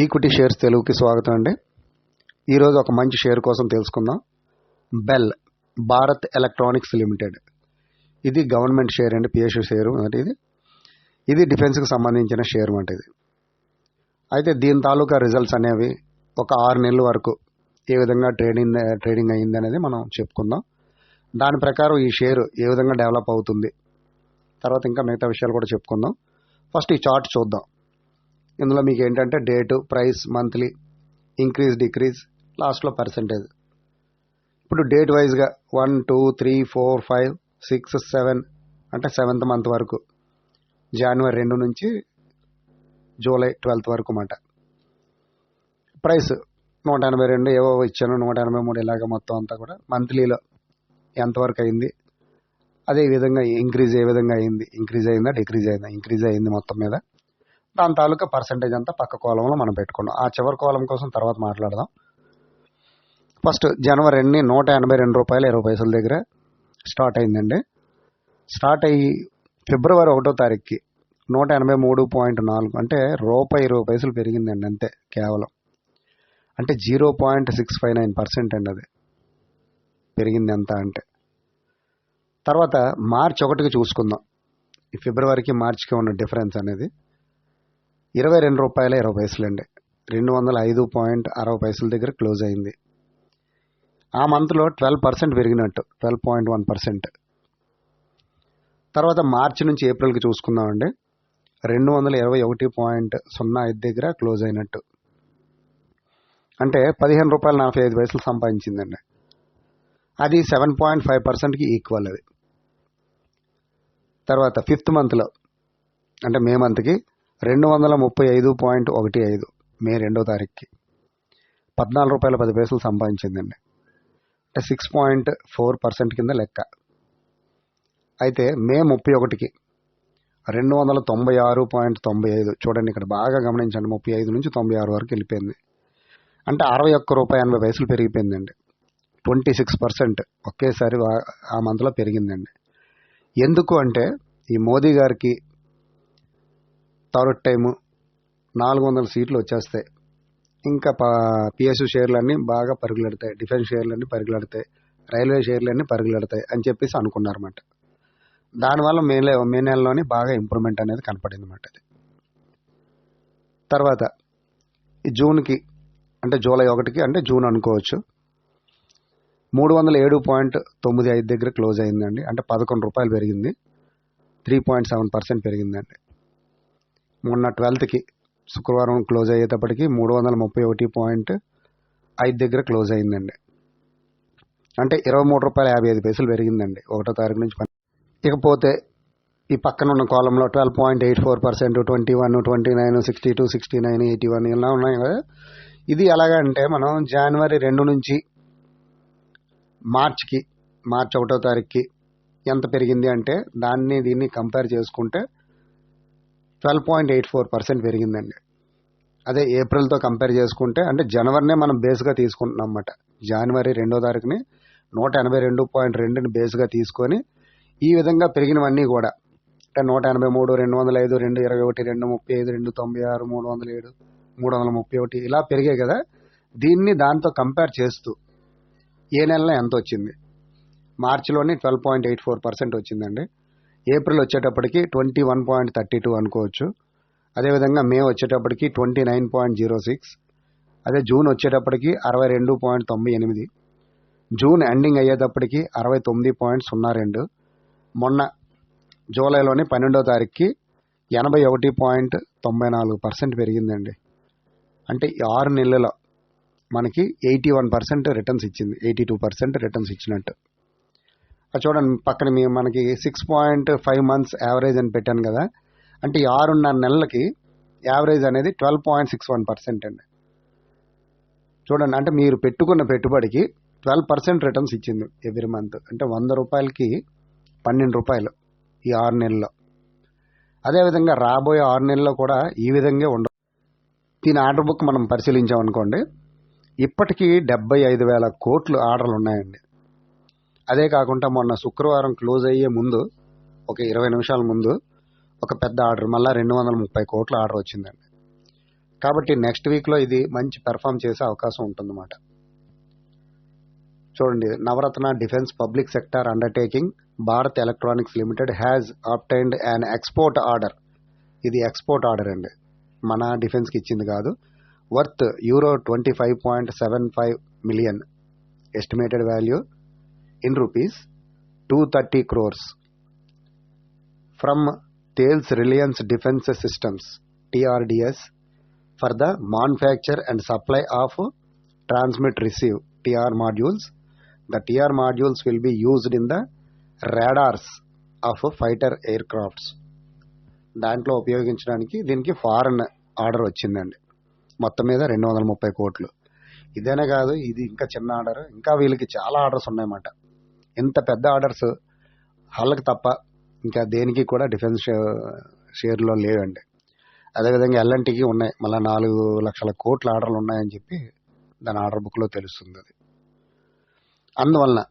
Equity shares తెలుగుకి స్వాగతం అండి. ఈరోజు ఒక మంచి షేర్ కోసం తెలుసుకుందాం. Bell Bharat electronics limited. ఇది గవర్నమెంట్ షేర్ అండి పిఎస్యు షేరు అంటే ఇది. ఇది డిఫెన్స్కి సంబంధించిన షేర్ అంటే ఇది. అయితే దీని తాలూకా రిజల్ట్స్ అనేవి ఒక ఆరు నెలల వరకు ఏ విధంగా ట్రేడింగ్ ట్రేడింగ్ అయ్యింది అనేది మనం చెప్పుకుందాం. దాని ప్రకారం ఈ షేర్ ఏ విధంగా డెవలప్ అవుతుంది. తర్వాత ఇంకా మిగతా విషయాలు కూడా చెప్పుకుందాం. ఫస్ట్ ఈ చార్ట్ చూద్దాం. ఇందులో మీకు ఏంటంటే date price monthly increase decrease లాస్ట్లో పర్సంటేజ్. ఇప్పుడు డేట్ వైజ్గా one two three four five six seven అంటే సెవెంత్ మంత్ వరకు జనవరి రెండు నుంచి జూలై ట్వెల్త్ వరకు అన్నమాట. ప్రైస్ నూట ఎనభై రెండు ఏవో ఇచ్చాను నూట ఎనభై మూడు ఇలాగ మొత్తం అంతా కూడా మంత్లీలో ఎంతవరకు అయింది అదే విధంగా ఇంక్రీజ్ ఏ విధంగా అయింది ఇంక్రీజ్ అయిందా డిక్రీజ్ అయిందా ఇంక్రీజ్ అయింది మొత్తం మీద. దాని తాలూకా పర్సంటేజ్ అంతా పక్క కోలంలో మనం పెట్టుకున్నాం. ఆ చివరి కోలం కోసం తర్వాత మాట్లాడదాం. ఫస్ట్ జనవరి ఎన్ని? నూట ఎనభై రెండు రూపాయలు ఇరవై పైసల దగ్గర స్టార్ట్ అయిందండి. స్టార్ట్ అయ్యి ఫిబ్రవరి ఒకటో తారీఖుకి నూట ఎనభై మూడు పాయింట్ నాలుగు అంటే రూపాయి ఇరవై పైసలు పెరిగిందండి అంతే కేవలం. అంటే zero point six five nine percent అండి అది. పెరిగింది ఎంత అంటే. తర్వాత మార్చ్ ఒకటికి చూసుకుందాం. ఈ ఫిబ్రవరికి మార్చికి ఉన్న డిఫరెన్స్ అనేది. ఇరవై రెండు రూపాయల ఇరవై పైసలు అండి. రెండు వందల ఐదు పాయింట్ అరవై పైసల దగ్గర క్లోజ్ అయింది. ఆ మంత్లో ట్వెల్వ్ పర్సెంట్ పెరిగినట్టు ట్వెల్వ్ పాయింట్ వన్ పర్సెంట్. తర్వాత మార్చి నుంచి ఏప్రిల్కి చూసుకుందామండి. రెండు వందల ఇరవై ఒకటి పాయింట్ సున్నా ఐదు దగ్గర క్లోజ్ అయినట్టు. అంటే పదిహేను రూపాయల నలభై ఐదు పైసలు సంపాదించిందండి. అది సెవెన్ పాయింట్ ఫైవ్ పర్సెంట్కి ఈక్వల్ అది. తర్వాత ఫిఫ్త్ మంత్లో అంటే మే మంత్కి రెండు వందల ముప్పై ఐదు పాయింట్ ఒకటి ఐదు మే రెండో తారీఖుకి. పద్నాలుగు రూపాయల పది పైసలు సంపాదించిందండి. అంటే సిక్స్ పాయింట్ ఫోర్ పర్సెంట్ కింద లెక్క. అయితే మే ముప్పై ఒకటికి రెండు వందల తొంభై ఆరు పాయింట్ తొంభై ఐదు చూడండి ఇక్కడ బాగా గమనించండి. ముప్పై ఐదు నుంచి తొంభై ఆరు వరకు వెళ్ళిపోయింది. అంటే అరవై ఒక్క రూపాయి ఎనభై పైసలు పెరిగిపోయిందండి. ట్వంటీ సిక్స్ పర్సెంట్ ఒకేసారి ఆ మంత్లో పెరిగిందండి. ఎందుకు అంటే ఈ మోదీ గారికి థర్డ్ టైము నాలుగు వందల సీట్లు వచ్చేస్తాయి. ఇంకా పిఎస్యు షేర్లన్నీ బాగా పరుగులెడతాయి. డిఫెన్స్ షేర్లన్నీ పరుగులెడతాయి. రైల్వే షేర్లన్నీ పరుగులెడతాయి అని చెప్పేసి అనుకున్నారన్నమాట. దానివల్ల మే మే నెలలోనే బాగా ఇంప్రూవ్మెంట్ అనేది కనపడింది అనమాట అది. తర్వాత జూన్కి అంటే జూలై ఒకటికి అంటే జూన్ అనుకోవచ్చు. మూడు వందల ఏడు పాయింట్ తొమ్మిది ఐదు దగ్గర క్లోజ్ అయిందండి. అంటే పదకొండు రూపాయలు పెరిగింది. త్రీ పాయింట్ సెవెన్ పర్సెంట్ పెరిగిందండి. మొన్న ట్వెల్త్కి శుక్రవారం క్లోజ్ అయ్యేటప్పటికి మూడు వందల ముప్పై ఒకటి పాయింట్ ఐదు దగ్గర క్లోజ్ అయిందండి. అంటే ఇరవై మూడు రూపాయల యాభై ఐదు పైసలు పెరిగిందండి. ఒకటో తారీఖు నుంచి ఇకపోతే ఈ పక్కన ఉన్న కాలంలో twelve point eight four percent twenty one twenty nine sixty two sixty nine eighty one ఇలా ఉన్నాయి కదా. ఇది ఎలాగంటే మనం జనవరి రెండు నుంచి మార్చ్కి మార్చ్ ఒకటో తారీఖుకి ఎంత పెరిగింది అంటే దాన్ని దీన్ని కంపేర్ చేసుకుంటే twelve point eight four percent పెరిగిందండి. అదే ఏప్రిల్తో కంపేర్ చేసుకుంటే అంటే జనవరినే మనం బేస్గా తీసుకుంటున్నాం అన్నమాట. జనవరి రెండో తారీఖుని నూట ఎనభై రెండు పాయింట్ రెండుని బేస్గా తీసుకొని ఈ విధంగా పెరిగినవన్నీ కూడా. అంటే నూట ఎనభై మూడు రెండు వందల ఐదు రెండు ఇరవై ఒకటి రెండు ముప్పై ఐదు రెండు తొంభై ఆరు మూడు వందల ఏడు మూడు వందల ముప్పై ఒకటి ఇలా పెరిగాయి కదా. దీన్ని దాంతో కంపేర్ చేస్తూ ఏ నెలలో ఎంత వచ్చింది? మార్చిలోని twelve point eight four percent వచ్చిందండి. ఏప్రిల్ వచ్చేటప్పటికి twenty one point thirty two అనుకోవచ్చు. అదేవిధంగా మే వచ్చేటప్పటికి twenty nine point zero six. అదే జూన్ వచ్చేటప్పటికి అరవై రెండు పాయింట్ తొంభై ఎనిమిది. జూన్ ఎండింగ్ అయ్యేటప్పటికి అరవై తొమ్మిది పాయింట్ సున్నా రెండు. మొన్న జూలైలోని పన్నెండో తారీఖుకి ఎనభై ఒకటి పాయింట్ తొంభై నాలుగు పర్సెంట్ పెరిగిందండి. అంటే ఆరు నెలల్లో మనకి ఎయిటీ వన్ పర్సెంట్ రిటర్న్స్ ఇచ్చింది. ఎయిటీ టూ పర్సెంట్ రిటర్న్స్ ఇచ్చినట్టు. చూడండి పక్కన మీ మనకి six point five months average అని పెట్టాను కదా. అంటే ఈ ఆరున్నర నెలలకి యావరేజ్ అనేది twelve point six one percent అండి. చూడండి అంటే మీరు పెట్టుకున్న పెట్టుబడికి ట్వెల్వ్ పర్సెంట్ రిటర్న్స్ ఇచ్చింది ఎవ్రీ మంత్ అంటే వంద రూపాయలకి పన్నెండు రూపాయలు ఈ ఆరు నెలల్లో. అదేవిధంగా రాబోయే ఆరు నెలల్లో కూడా ఈ విధంగా ఉండదు దీని ఆర్డర్ బుక్ మనం పరిశీలించామనుకోండి ఇప్పటికీ డెబ్బై ఐదు వేల కోట్లు ఆర్డర్లు ఉన్నాయండి. అదే కాకుండా మొన్న శుక్రవారం క్లోజ్ అయ్యే ముందు ఒక ఇరవై నిమిషాల ముందు ఒక పెద్ద ఆర్డర్ మళ్ళీ రెండు వందల ముప్పై కోట్ల ఆర్డర్ వచ్చిందండి. కాబట్టి నెక్స్ట్ వీక్లో ఇది మంచి పెర్ఫామ్ చేసే అవకాశం ఉంటుందన్నమాట. చూడండి Navratna defence public sector undertaking Bharat Electronics Limited has obtained an export order ఇది ఎక్స్పోర్ట్ ఆర్డర్ అండి. మన డిఫెన్స్కి ఇచ్చింది కాదు. Worth euro twenty five point seven five million estimated value in rupees two thirty crores from Thales Reliance Defence Systems TRDS for the manufacture and supply of transmit receive TR modules. The TR modules will be used in the radars fighter aircrafts దాంట్లో ఉపయోగించడానికి దీనికి foreign order వచ్చిందండి. మొత్తం మీద రెండు వందల ముప్పై కోట్లు. ఇదేనే కాదు ఇది ఇంకా చిన్న ఆర్డర్ ఇంకా వీళ్ళకి చాలా ఆర్డర్స్ ఉన్నాయన్నమాట. ఇంత పెద్ద ఆర్డర్స్ వాళ్ళకి తప్ప ఇంకా దేనికి కూడా డిఫెన్స్ షేర్లో లేవండి. అదేవిధంగా ఎల్ఎన్టీకి ఉన్నాయి. మళ్ళీ నాలుగు లక్షల కోట్ల ఆర్డర్లు ఉన్నాయని చెప్పి దాని ఆర్డర్ బుక్లో తెలుస్తుంది అది. అందువలన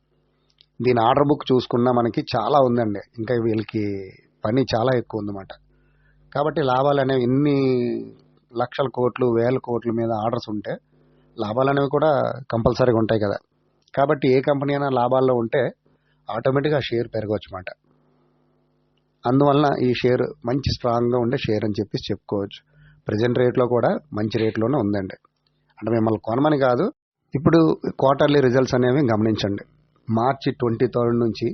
దీని ఆర్డర్ బుక్ చూసుకున్నా మనకి చాలా ఉందండి. ఇంకా వీళ్ళకి పని చాలా ఎక్కువ ఉందన్నమాట. కాబట్టి లాభాలు అనేవి ఇన్ని లక్షల కోట్లు వేల కోట్ల మీద ఆర్డర్స్ ఉంటే లాభాలు అనేవి కూడా కంపల్సరీగా ఉంటాయి కదా. కాబట్టి ఏ కంపెనీ అయినా లాభాల్లో ఉంటే ఆటోమేటిక్గా షేర్ పెరగవచ్చు అన్నమాట అందువలన ఈ షేర్ మంచి స్ట్రాంగ్గా ఉండే షేర్ అని చెప్పి చెప్పుకోవచ్చు. ప్రజెంట్ రేట్లో కూడా మంచి రేట్లోనే ఉందండి. అంటే మిమ్మల్ని కొనమని కాదు ఇప్పుడు క్వార్టర్లీ రిజల్ట్స్ అనేవి గమనించండి. మార్చి ట్వంటీ థర్డ్ నుంచి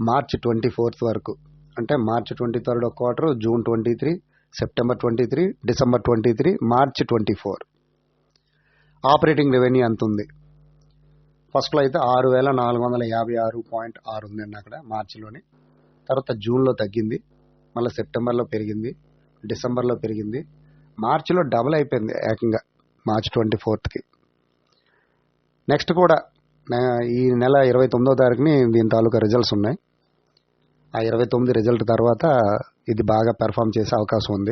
మార్చి ట్వంటీ ఫోర్త్ వరకు అంటే మార్చి ట్వంటీ థర్డ్ ఒక quarter June twenty three September twenty three December twenty three మార్చి ట్వంటీ ఫోర్. ఆపరేటింగ్ రెవెన్యూ ఎంత ఉంది ఫస్ట్లో అయితే ఆరు వేల నాలుగు వందల యాభై ఆరు పాయింట్ ఆరు ఉందండి అక్కడ మార్చిలోని. తర్వాత జూన్లో తగ్గింది మళ్ళీ సెప్టెంబర్లో పెరిగింది డిసెంబర్లో పెరిగింది. మార్చిలో డబుల్ అయిపోయింది ఏకంగా మార్చ్ ట్వంటీ ఫోర్త్కి. నెక్స్ట్ కూడా ఈ నెల ఇరవై తొమ్మిదో తారీఖుని దీని తాలూకా రిజల్ట్స్ ఉన్నాయి. ఆ ఇరవై తొమ్మిది రిజల్ట్ తర్వాత ఇది బాగా పెర్ఫామ్ చేసే అవకాశం ఉంది.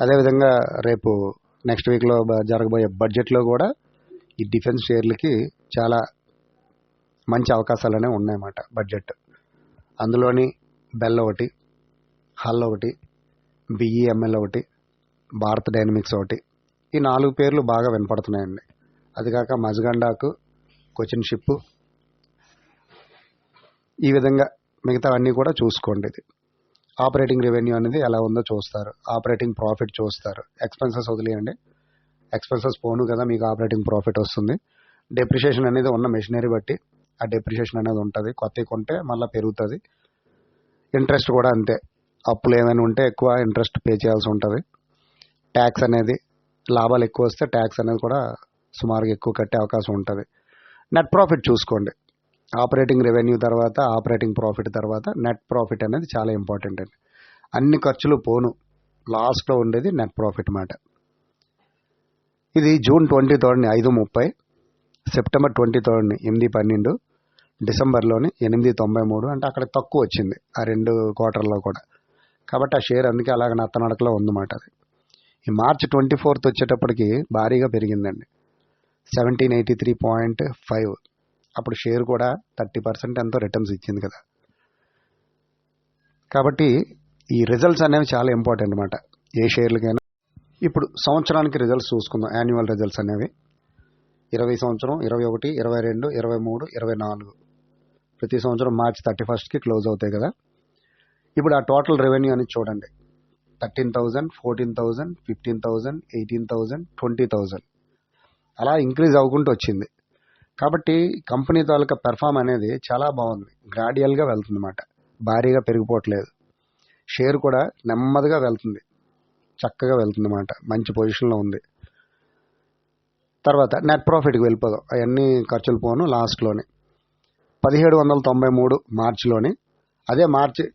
అదేవిధంగా రేపు నెక్స్ట్ వీక్లో బ- జరగబోయే బడ్జెట్లో కూడా ఈ డిఫెన్స్ షేర్లకి చాలా మంచి అవకాశాలనే ఉన్నాయన్నమాట బడ్జెట్. అందులోని బెల్ ఒకటి హల్ ఒకటి బిఈఎంఎల్ ఒకటి భారత్ డైనమిక్స్ ఒకటి ఈ నాలుగు పేర్లు బాగా వినపడుతున్నాయండి. అది కాక మజగండాకు కొచిన్ షిప్ ఈ విధంగా మిగతా అన్నీ కూడా చూసుకోండి ఇది. ఆపరేటింగ్ రెవెన్యూ అనేది ఎలా ఉందో చూస్తారు. ఆపరేటింగ్ ప్రాఫిట్ చూస్తారు. ఎక్స్పెన్సెస్ వదిలేయండి. ఎక్స్పెన్సెస్ పోను కదా మీకు ఆపరేటింగ్ ప్రాఫిట్ వస్తుంది. డెప్రిషియేషన్ అనేది ఉన్న మెషినరీ బట్టి ఆ డెప్రిషియేషన్ అనేది ఉంటుంది. కొత్తవి కొంటే మళ్ళీ పెరుగుతుంది. ఇంట్రెస్ట్ కూడా అంతే. అప్పులు ఏమైనా ఉంటే ఎక్కువ ఇంట్రెస్ట్ పే చేయాల్సి ఉంటుంది. ట్యాక్స్ అనేది లాభాలు ఎక్కువ వస్తే ట్యాక్స్ అనేది కూడా సుమారుగా ఎక్కువ కట్టే అవకాశం ఉంటుంది. నెట్ ప్రాఫిట్ చూసుకోండి. ఆపరేటింగ్ రెవెన్యూ తర్వాత ఆపరేటింగ్ ప్రాఫిట్ తర్వాత నెట్ ప్రాఫిట్ అనేది చాలా ఇంపార్టెంట్ అండి. అన్ని ఖర్చులు పోను. లాస్ట్లో ఉండేది నెట్ ప్రాఫిట్ మాట. ఇది జూన్ ట్వంటీ థర్డ్ని ఐదు ముప్పై సెప్టెంబర్ ట్వంటీ థర్డ్ని ఎనిమిది పన్నెండు డిసెంబర్లోని ఎనిమిది తొంభై మూడు అంటే అక్కడ తక్కువ వచ్చింది ఆ రెండు క్వార్టర్లో కూడా. కాబట్టి ఆ షేర్ అందుకే అలాగ నత్తనడకలో ఉందన్నమాట అది. ఈ మార్చ్ ట్వంటీ ఫోర్త్ వచ్చేటప్పటికి భారీగా పెరిగిందండి. Seventeen eighty three point five. అప్పుడు షేర్ కూడా థర్టీ పర్సెంట్ ఎంతో రిటర్న్స్ ఇచ్చింది కదా. కాబట్టి ఈ రిజల్ట్స్ అనేవి చాలా ఇంపార్టెంట్ అనమాట ఏ షేర్లకైనా ఇప్పుడు సంవత్సరానికి రిజల్ట్స్ చూసుకుందాం. యాన్యువల్ రిజల్ట్స్ అనేవి. ఇరవై సంవత్సరం ఇరవై ఒకటి ఇరవై రెండు ఇరవై మూడు ఇరవై నాలుగు. ప్రతి సంవత్సరం మార్చ్ థర్టీ ఫస్ట్కి క్లోజ్ అవుతాయి కదా. ఇప్పుడు ఆ టోటల్ రెవెన్యూ అనేది చూడండి. Thirteen thousand fourteen thousand fifteen thousand eighteen thousand twenty thousand అలా ఇంక్రీజ్ అవ్వకుంటూ వచ్చింది. కాబట్టి కంపెనీ తాలూకా పెర్ఫామ్ అనేది చాలా బాగుంది. గ్రాడ్యువల్గా వెళ్తుంది అన్నమాట భారీగా పెరిగిపోవట్లేదు. షేర్ కూడా నెమ్మదిగా వెళ్తుంది. చక్కగా వెళ్తుంది అన్నమాట మంచి పొజిషన్లో ఉంది. తర్వాత నెట్ ప్రాఫిట్కి వెళ్ళిపోదాం. అవన్నీ ఖర్చులు పోను లాస్ట్లోనే. పదిహేడు వందల తొంభై మూడు మార్చిలోని అదే మార్చి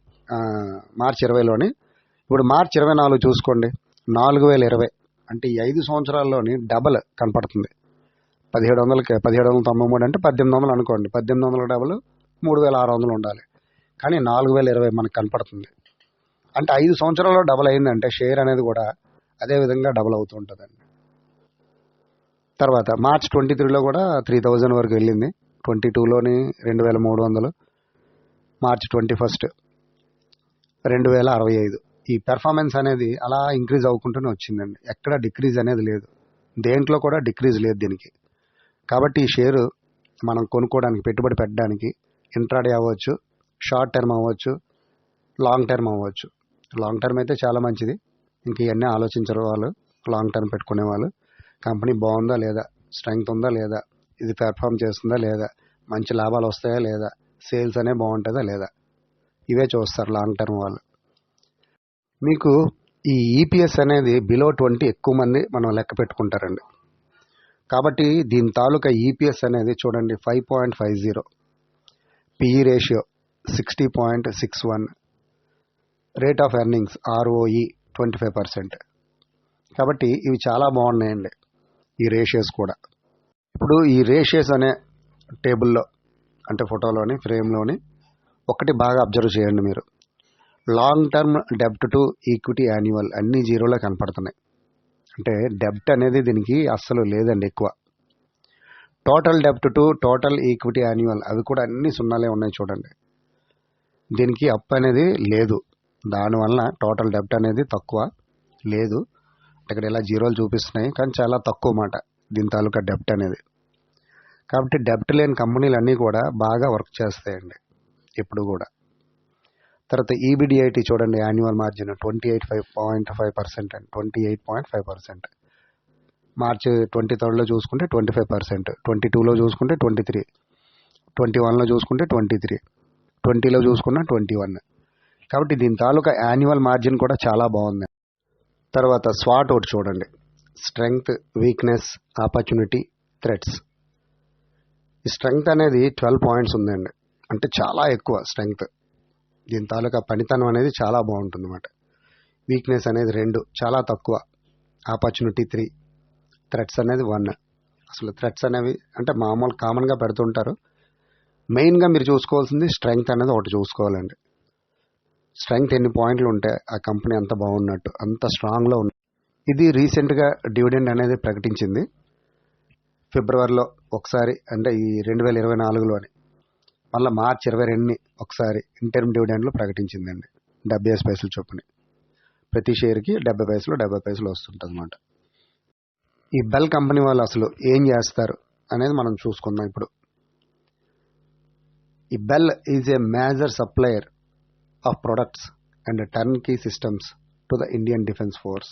మార్చి ఇరవైలోని. ఇప్పుడు మార్చి ఇరవై నాలుగు చూసుకోండి. నాలుగు వేల ఇరవై. అంటే ఈ ఐదు సంవత్సరాల్లోని డబల్ కనపడుతుంది. పదిహేడు వందలకి పదిహేడు వందల తొంభై మూడు అంటే పద్దెనిమిది వందలు అనుకోండి. పద్దెనిమిది వందల డబల్ మూడు వేల ఆరు వందలు ఉండాలి. కానీ నాలుగు వేల ఇరవై మనకు కనపడుతుంది. అంటే ఐదు సంవత్సరాల్లో డబల్ అయిందంటే షేర్ అనేది కూడా అదే విధంగా డబల్ అవుతూ ఉంటుందండి తర్వాత మార్చ్ ట్వంటీ త్రీలో కూడా త్రీ థౌజండ్ వరకు వెళ్ళింది. ట్వంటీ టూలోని రెండు వేల మూడు వందలు. మార్చ్ ట్వంటీ ఫస్ట్ రెండు వేల అరవై ఐదు. ఈ పెర్ఫార్మెన్స్ అనేది అలా ఇంక్రీజ్ అవ్వకుంటూనే వచ్చిందండి. ఎక్కడ డిక్రీజ్ అనేది లేదు. దేంట్లో కూడా డిక్రీజ్ లేదు దీనికి. కాబట్టి ఈ షేరు మనం కొనుక్కోవడానికి పెట్టుబడి పెట్టడానికి ఇంట్రాడే అవ్వచ్చు షార్ట్ టర్మ్ అవ్వచ్చు లాంగ్ టర్మ్ అవ్వచ్చు. లాంగ్ టర్మ్ అయితే చాలా మంచిది. ఇంక ఇవన్నీ ఆలోచించరు వాళ్ళు. లాంగ్ టర్మ్ పెట్టుకునే వాళ్ళు. కంపెనీ బాగుందా లేదా? స్ట్రెంగ్త్ ఉందా లేదా? ఇది పెర్ఫామ్ చేస్తుందా లేదా? మంచి లాభాలు వస్తాయా లేదా? సేల్స్ అనే బాగుంటుందా లేదా? ఇవే చూస్తారు లాంగ్ టర్మ్ వాళ్ళు. మీకు ఈ ఈపీఎస్ అనేది బిలో ట్వంటీ ఎక్కువ మంది మనం లెక్క పెట్టుకుంటారండి. కాబట్టి దీని తాలూకా ఈపీఎస్ అనేది చూడండి five point five zero PE ratio sixty point six one rate of earnings ROE twenty five percent కాబట్టి ఇవి చాలా బాగున్నాయండి ఈ రేషియోస్ కూడా. ఇప్పుడు ఈ రేషియోస్ అనే టేబుల్లో అంటే ఫోటోలోని ఫ్రేమ్లోని ఒకటి బాగా అబ్జర్వ్ చేయండి మీరు. లాంగ్ టర్మ్ డెబ్ట్ టు ఈక్విటీ యాన్యువల్ అన్ని జీరోలో కనపడుతున్నాయి. అంటే డెబ్ట్ అనేది దీనికి అస్సలు లేదండి ఎక్కువ. టోటల్ డెబ్ట్ టు టోటల్ ఈక్విటీ యాన్యువల్ అవి కూడా అన్ని సున్నాలే ఉన్నాయి చూడండి. దీనికి అప్ అనేది లేదు. దానివల్ల టోటల్ డెబ్ట్ అనేది తక్కువ లేదు. ఇక్కడ ఇలా జీరోలు చూపిస్తున్నాయి కానీ చాలా తక్కువ మాట దీని తాలూకా డెబ్ట్ అనేది. కాబట్టి డెబ్ట్ లేని కంపెనీలు అన్నీ కూడా బాగా వర్క్ చేస్తాయండి ఇప్పుడు కూడా. తర్వాత E ఈబిడిఐటి చూడండి annual margin twenty eight five point five percent and twenty eight point five percent March twenty థర్డ్లో చూసుకుంటే ట్వంటీ ఫైవ్ పర్సెంట్ ట్వంటీ టూలో చూసుకుంటే ట్వంటీ త్రీ ట్వంటీ వన్లో చూసుకుంటే ట్వంటీ త్రీ ట్వంటీలో చూసుకున్న ట్వంటీ వన్ కాబట్టి దీని తాలూకా యాన్యువల్ మార్జిన్ కూడా చాలా బాగుంది. తర్వాత స్వాట్ ఒకటి చూడండి. Strength weakness opportunity threats. ఈ స్ట్రెంగ్త్ అనేది ట్వెల్వ్ పాయింట్స్ ఉందండి. అంటే చాలా ఎక్కువ స్ట్రెంగ్త్. దీని తాలూకా పనితనం అనేది చాలా బాగుంటుంది అన్నమాట వీక్నెస్ అనేది రెండు చాలా తక్కువ. ఆపర్చునిటీ త్రీ థ్రెట్స్ అనేది వన్. అసలు థ్రెట్స్ అనేవి అంటే మామూలు కామన్గా పెడుతుంటారు. మెయిన్గా మీరు చూసుకోవాల్సింది స్ట్రెంగ్త్ అనేది ఒకటి చూసుకోవాలండి. స్ట్రెంగ్త్ ఎన్ని పాయింట్లు ఉంటే ఆ కంపెనీ అంత బాగున్నట్టు అంత స్ట్రాంగ్లో ఉంది ఇది రీసెంట్గా డివిడెండ్ అనేది ప్రకటించింది. ఫిబ్రవరిలో ఒకసారి అంటే ఈ రెండు వేల ఇరవై నాలుగులోని మళ్ళీ మార్చి ఇరవై రెండుని ఒకసారి ఇంటర్మ్ డివిడెండ్లు ప్రకటించిందండి. డెబ్బై ఐదు పైసలు చొప్పున. ప్రతి షేర్కి డెబ్బై పైసలు డెబ్బై పైసలు వస్తుంటుంది అనమాట ఈ బెల్ కంపెనీ వాళ్ళు అసలు ఏం చేస్తారు అనేది మనం చూసుకుందాం ఇప్పుడు. ఈ BEL is a major supplier of products and turn key systems to the Indian defence force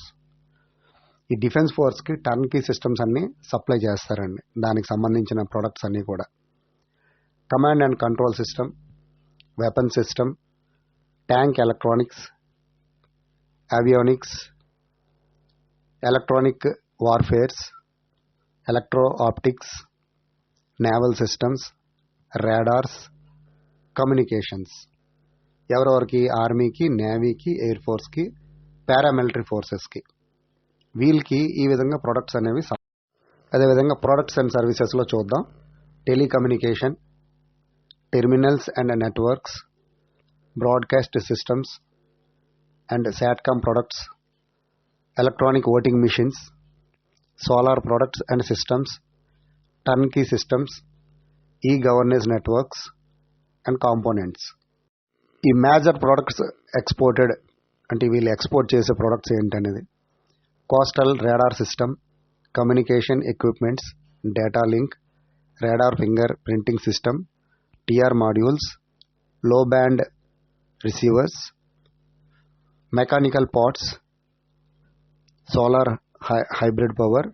ఈ డిఫెన్స్ ఫోర్స్కి టర్న్ కీ సిస్టమ్స్ అన్నీ సప్లై చేస్తారండి. దానికి సంబంధించిన ప్రొడక్ట్స్ అన్నీ కూడా. Command and control system weapon system tank electronics avionics electronic warfares electro optics naval systems radars communications ఎవరెవరికి? ఆర్మీకి నేవీకి ఎయిర్ ఫోర్స్కి పారామిలిటరీ ఫోర్సెస్కి. వీళ్ళకి ఈ విధంగా ప్రొడక్ట్స్ అనేవి అదేవిధంగా ప్రొడక్ట్స్ అండ్ సర్వీసెస్లో చూద్దాం. Telecommunication terminals and networks broadcast systems and satcom products electronic voting machines solar products and systems turnkey systems e governance networks and components. ఈ మేజర్ ప్రొడక్ట్స్ ఎక్స్పోర్టెడ్ అంటే వీళ్ళు ఎక్స్పోర్ట్ చేసే ప్రొడక్ట్స్ ఏంటనేది? Coastal radar system communication equipments data link radar finger printing system TR మాడ్యూల్స్లో band receivers mechanical parts solar hybrid power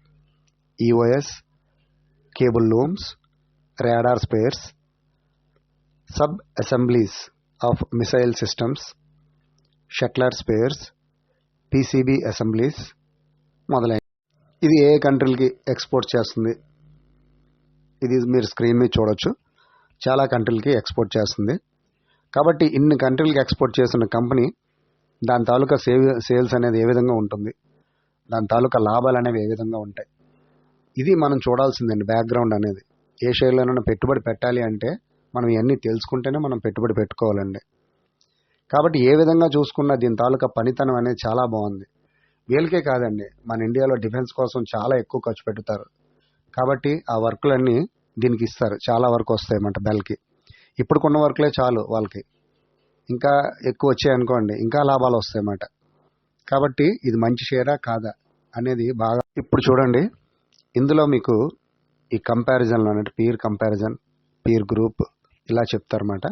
EOS cable looms radar spares sub assemblies of missile systems shelter spares PCB assemblies మొదలైన ఇది ఏ కంట్రీలకి export చేస్తుంది? ఇది మీరు screen మీద చూడొచ్చు. చాలా కంట్రీలకి export చేస్తుంది. కాబట్టి ఇన్ని కంట్రీలకి ఎక్స్పోర్ట్ చేస్తున్న కంపెనీ దాని తాలూకా సేవ్ సేల్స్ అనేది ఏ విధంగా ఉంటుంది? దాని తాలూకా లాభాలు అనేవి ఏ విధంగా ఉంటాయి? ఇది మనం చూడాల్సిందండి బ్యాక్గ్రౌండ్ అనేది. ఏ షేర్లోనైనా పెట్టుబడి పెట్టాలి అంటే మనం ఇవన్నీ తెలుసుకుంటేనే మనం పెట్టుబడి పెట్టుకోవాలండి. కాబట్టి ఏ విధంగా చూసుకున్నా దీని తాలూకా పనితనం అనేది చాలా బాగుంది. వీళ్ళకే కాదండి మన ఇండియాలో డిఫెన్స్ కోసం చాలా ఎక్కువ ఖర్చు పెడతారు. కాబట్టి ఆ వర్కులన్నీ దీనికి ఇస్తారు చాలా వర్క్ వస్తాయి అన్నమాట బెల్కి. ఇప్పుడు కొన్న వర్కులే చాలు వాళ్ళకి. ఇంకా ఎక్కువ వచ్చాయి అనుకోండి ఇంకా లాభాలు వస్తాయన్నమాట. కాబట్టి ఇది మంచి షేరా కాదా అనేది బాగా ఇప్పుడు చూడండి ఇందులో మీకు ఈ కంపారిజన్లు అన్నట్టు పీర్ కంపారిజన్ పీర్ గ్రూప్ ఇలా చెప్తారన్నమాట.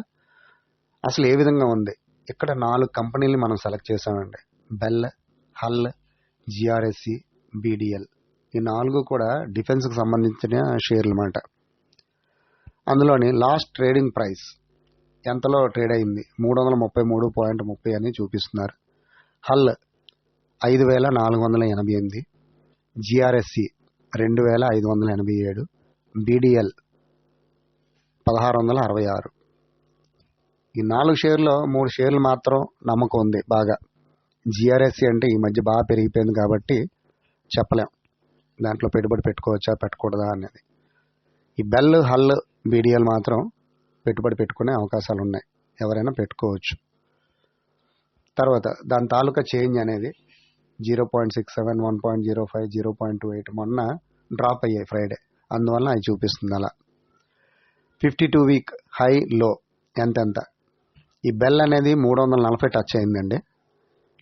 అసలు ఏ విధంగా ఉంది? ఇక్కడ నాలుగు కంపెనీలు మనం సెలెక్ట్ చేసామండి బెల్ హల్ జిఆర్ఎస్సి బీడిఎల్. ఈ నాలుగు కూడా డిఫెన్స్కి సంబంధించిన షేర్లు అన్నమాట అందులోని లాస్ట్ ట్రేడింగ్ ప్రైస్ ఎంతలో ట్రేడ్ అయింది? మూడు వందల ముప్పై మూడు పాయింట్ ముప్పై అని చూపిస్తున్నారు. హల్ ఐదు వేల నాలుగు వందల ఎనభై ఎనిమిది. జిఆర్ఎస్సి రెండు వేల ఐదు వందల ఎనభై ఏడు. బీడిఎల్ పదహారు వందల అరవై ఆరు. ఈ నాలుగు షేర్లో మూడు షేర్లు మాత్రం నమ్మకం ఉంది బాగా. జిఆర్ఎస్సి అంటే ఈ మధ్య బాగా పెరిగిపోయింది కాబట్టి చెప్పలేం. దాంట్లో పెట్టుబడి పెట్టుకోవచ్చా పెట్టకూడదా అనేది. ఈ బెల్ హల్ బీడిఎల్ మాత్రం పెట్టుబడి పెట్టుకునే అవకాశాలు ఉన్నాయి. ఎవరైనా పెట్టుకోవచ్చు. తర్వాత దాని తాలూకా చేంజ్ అనేది zero point six seven one point zero five zero point two eight మొన్న డ్రాప్ అయ్యాయి ఫ్రైడే. అందువల్ల అది చూపిస్తుంది అలా. ఫిఫ్టీ టూ వీక్ హై లో ఎంతెంత ఈ బెల్ అనేది మూడు వందల నలభై టచ్ అయిందండి.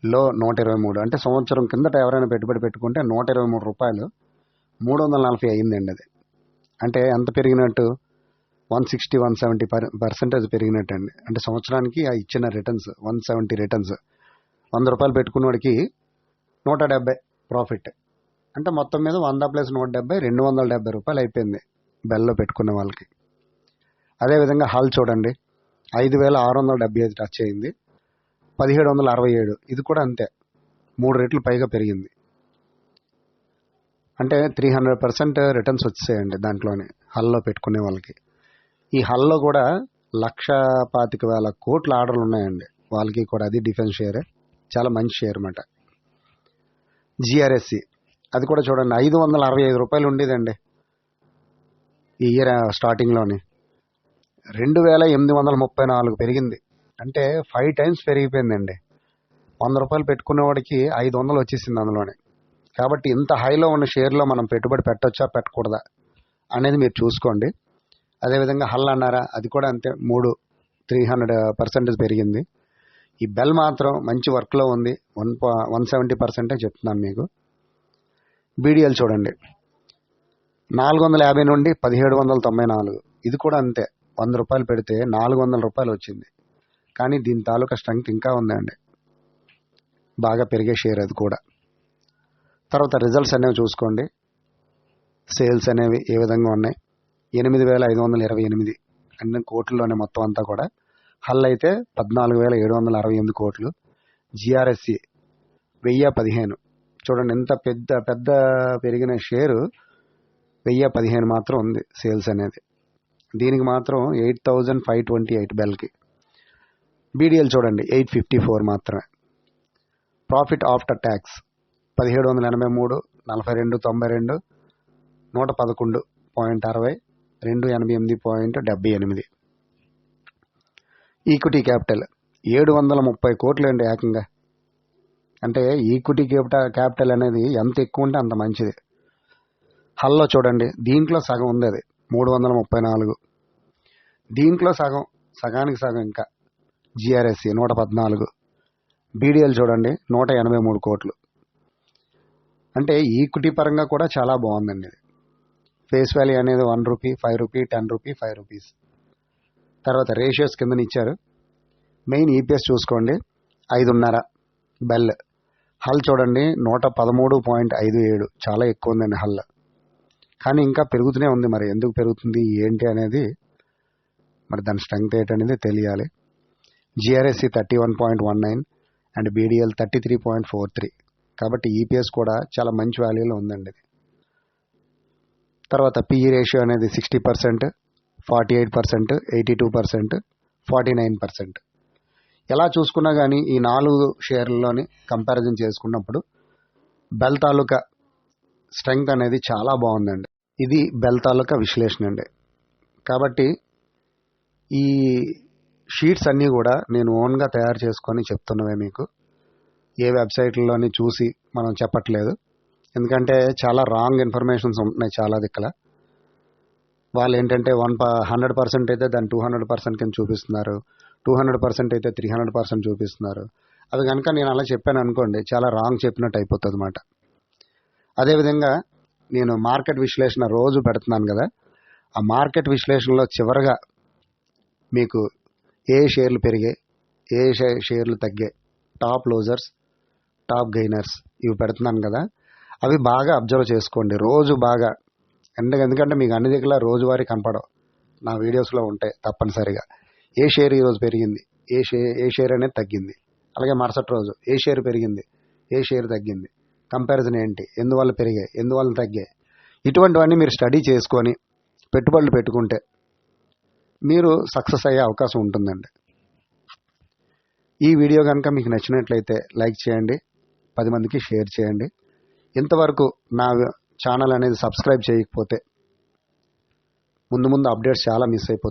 లో నూట ఇరవై మూడు. అంటే సంవత్సరం కిందట ఎవరైనా పెట్టుబడి పెట్టుకుంటే నూట ఇరవై మూడు రూపాయలు మూడు వందల నలభై అయ్యిందండి అది. అంటే ఎంత పెరిగినట్టు? One sixty one seventy per percentage పెరిగినట్టు అండి అంటే సంవత్సరానికి ఆ ఇచ్చిన రిటర్న్స్ వన్ సెవెంటీ రిటర్న్స్ వంద రూపాయలు పెట్టుకున్నవాడికి నూట డెబ్బై ప్రాఫిట్ అంటే మొత్తం మీద వంద ప్లస్ నూట డెబ్బై రెండు వందల డెబ్బై రూపాయలు అయిపోయింది బెల్లో పెట్టుకున్న వాళ్ళకి. అదేవిధంగా హాల్ చూడండి. ఐదు వేల ఆరు వందల డెబ్బై ఐదు టచ్ అయింది. పదిహేడు వందల అరవై ఏడు. ఇది కూడా అంతే. మూడు రెట్లు పైగా పెరిగింది. అంటే త్రీ హండ్రెడ్ పర్సెంట్ రిటర్న్స్ వచ్చేయండి దాంట్లోనే హల్లో పెట్టుకునే వాళ్ళకి. ఈ హల్లో కూడా లక్ష పాతిక వేల కోట్ల ఆర్డర్లు ఉన్నాయండి. వాళ్ళకి కూడా అది డిఫెన్స్ షేరే చాలా మంచి షేర్ అనమాట జిఆర్ఎస్సి అది కూడా చూడండి ఐదు వందల అరవై ఐదు రూపాయలు ఉండేదండి. ఈ ఇయర్ స్టార్టింగ్లోని రెండు వేల ఎనిమిది వందల ముప్పై నాలుగు పెరిగింది. అంటే ఫైవ్ టైమ్స్ పెరిగిపోయిందండి. వంద రూపాయలు పెట్టుకునేవాడికి ఐదు వందలు వచ్చేసింది అందులోనే. కాబట్టి ఇంత హైలో ఉన్న షేర్లో మనం పెట్టుబడి పెట్టొచ్చా పెట్టకూడదా అనేది మీరు చూసుకోండి. అదేవిధంగా హల్ అన్నారా అది కూడా అంతే మూడు త్రీ హండ్రెడ్ పర్సెంటేజ్ పెరిగింది. ఈ బెల్ మాత్రం మంచి వర్క్లో ఉంది వన్ వన్ సెవెంటీ పర్సెంటే చెప్తున్నాను మీకు. బీడిఎల్ చూడండి. నాలుగు వందల యాభై నుండి పదిహేడు వందల తొంభై నాలుగు. ఇది కూడా అంతే. వంద రూపాయలు పెడితే నాలుగు వందల రూపాయలు వచ్చింది. కానీ దీని తాలూకా స్ట్రెంగ్త్ ఇంకా ఉందండి. బాగా పెరిగే షేర్ అది కూడా. తర్వాత రిజల్ట్స్ అనేవి చూసుకోండి. సేల్స్ అనేవి ఏ విధంగా ఉన్నాయి? ఎనిమిది వేల ఐదు వందల ఇరవై ఎనిమిది అన్ని కోట్లలోనే మొత్తం అంతా కూడా. హల్ అయితే పద్నాలుగు వేల ఏడు వందల అరవై ఎనిమిది కోట్లు. జిఆర్ఎస్సి వెయ్యి పదిహేను. చూడండి ఎంత పెద్ద పెద్ద పెరిగిన షేరు. వెయ్యి పదిహేను మాత్రం ఉంది సేల్స్ అనేది. దీనికి మాత్రం eight thousand five twenty eight బెల్కి. BDL చూడండి ఎయిట్ ఫిఫ్టీ ఫోర్ మాత్రమే. ప్రాఫిట్ ఆఫ్టర్ ట్యాక్స్ పదిహేడు వందల ఎనభై మూడు నలభై రెండు తొంభై రెండు నూట పదకొండు పాయింట్ అరవై రెండు ఎనభై ఎనిమిది పాయింట్ డెబ్బై ఎనిమిది. ఈక్విటీ క్యాపిటల్ ఏడు వందల ముప్పై కోట్లు అండి ఏకంగా. అంటే ఈక్విటీ క్యాపిటల్ క్యాపిటల్ అనేది ఎంత ఎక్కువ ఉంటే అంత మంచిది. హల్లో చూడండి దీంట్లో సగం ఉంది అది. మూడు వందల ముప్పై నాలుగు. దీంట్లో సగం సగానికి సగం ఇంకా. జిఆర్ఎస్సి నూట పద్నాలుగు. బీడీఎల్ చూడండి నూట ఎనభై మూడు కోట్లు. అంటే ఈక్విటీ పరంగా కూడా చాలా బాగుందండి ఇది. ఫేస్ వాల్యూ అనేది one rupee five rupee ten rupee five rupees. తర్వాత రేషియోస్ కిందన ఇచ్చారు. మెయిన్ ఈపీఎస్ చూసుకోండి ఐదున్నర. బెల్. హల్ చూడండి నూట పదమూడు పాయింట్ ఐదు ఏడు. చాలా ఎక్కువ ఉందండి హల్. కానీ ఇంకా పెరుగుతూనే ఉంది మరి. ఎందుకు పెరుగుతుంది? ఏంటి అనేది మరి దాని స్ట్రెంగ్త్ ఏంటనేది తెలియాలి. GRSE thirty one point one nine and BDL thirty three point four three కాబట్టి ఈపీఎస్ కూడా చాలా మంచి వాల్యూలో ఉందండి ఇది. తర్వాత పిఈ రేషియో అనేది sixty percent forty eight percent eighty two percent forty nine percent ఎలా చూసుకున్నా కానీ ఈ నాలుగు షేర్లలోని కంపారిజన్ చేసుకున్నప్పుడు బెల్ తాలూకా స్ట్రెంగ్త్ అనేది చాలా బాగుందండి. ఇది బెల్ తాలూకా విశ్లేషణ అండి. కాబట్టి ఈ షీట్స్ అన్నీ కూడా నేను ఓన్గా తయారు చేసుకొని చెప్తున్నవే మీకు. ఏ వెబ్సైట్లలోని చూసి మనం చెప్పట్లేదు. ఎందుకంటే చాలా రాంగ్ ఇన్ఫర్మేషన్స్ ఉంటున్నాయి చాలా దిక్కుల. వాళ్ళు ఏంటంటే వన్ ప హండ్రెడ్ పర్సెంట్ అయితే దాన్ని టూ హండ్రెడ్ పర్సెంట్ కింద చూపిస్తున్నారు. టూ హండ్రెడ్ పర్సెంట్ అయితే త్రీ హండ్రెడ్ పర్సెంట్ చూపిస్తున్నారు. అవి కనుక నేను అలా చెప్పాను అనుకోండి చాలా రాంగ్ చెప్పినట్టు అయిపోతుంది అనమాట అదేవిధంగా నేను మార్కెట్ విశ్లేషణ రోజు పెడుతున్నాను కదా ఆ మార్కెట్ విశ్లేషణలో చివరగా మీకు ఏ షేర్లు పెరిగాయి ఏ షే- షేర్లు తగ్గాయి టాప్ లోజర్స్ టాప్ గెయినర్స్ ఇవి పెడుతున్నాను కదా అవి బాగా అబ్జర్వ్ చేసుకోండి. రోజు బాగా ఎందుకంటే ఎందుకంటే మీకు అన్ని దగ్గర రోజువారీ కనపడవు. నా వీడియోస్లో ఉంటాయి తప్పనిసరిగా. ఏ షేర్ ఈరోజు పెరిగింది? ఏ షేర్ ఏ షేర్ అనేది తగ్గింది. అలాగే మరుసటి రోజు ఏ షేర్ పెరిగింది? ఏ షేర్ తగ్గింది? కంపారిజన్ ఏంటి? ఎందువల్ల పెరిగాయి? ఎందువల్ల తగ్గాయి? ఇటువంటివన్నీ మీరు స్టడీ చేసుకొని పెట్టుబడులు పెట్టుకుంటే మీరు సక్సెస్ అయ్యే అవకాశం ఉంటుందండి. ఈ వీడియో కనుక మీకు నచ్చినట్లయితే లైక్ చేయండి పది మందికి షేర్ చేయండి. ఇంతవరకు నా ఛానల్ అనేది సబ్స్క్రైబ్ చేయకపోతే ముందు ముందు అప్డేట్స్ చాలా మిస్ అయిపోతుంది